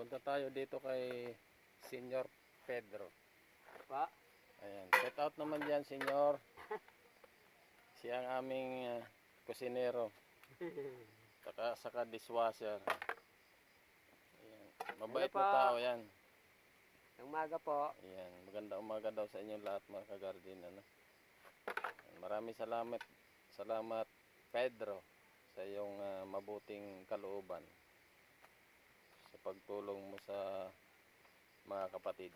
Punta tayo dito kay Senyor Pedro. Pa? Ayan. Set out naman dyan, Senyor. Siya ang aming ah, kusinero. Saka, saka dishwasher. Ayan. Mabait Ano na tao yan. Umaga po. Ayan. Maganda umaga daw sa inyong lahat mga kagardin. Ano? Maraming salamat. Salamat Pedro sa iyong ah, mabuting kalooban pagtulong mo sa mga kapatid.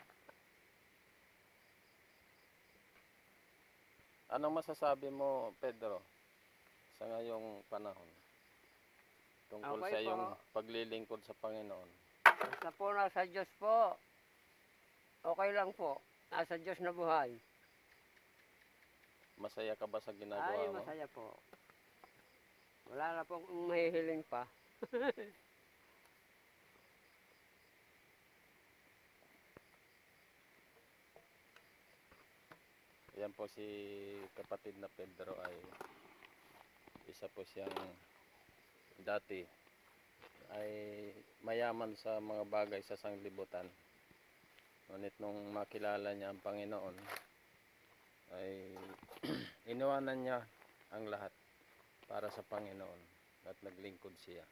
Anong masasabi mo, Pedro, sa ngayong panahon? Tungkol Okay sa po. iyong paglilingkod sa Panginoon. Basta po nasa Diyos po. Okay lang po. Nasa Diyos na buhay. Masaya ka ba sa ginagawa Ay, mo? masaya po. Wala na pong mahihiling pa. Yan po si kapatid na Pedro ay isa po siyang dati ay mayaman sa mga bagay sa sanglibutan. Ngunit nung makilala niya ang Panginoon ay iniwanan niya ang lahat para sa Panginoon at naglingkod siya.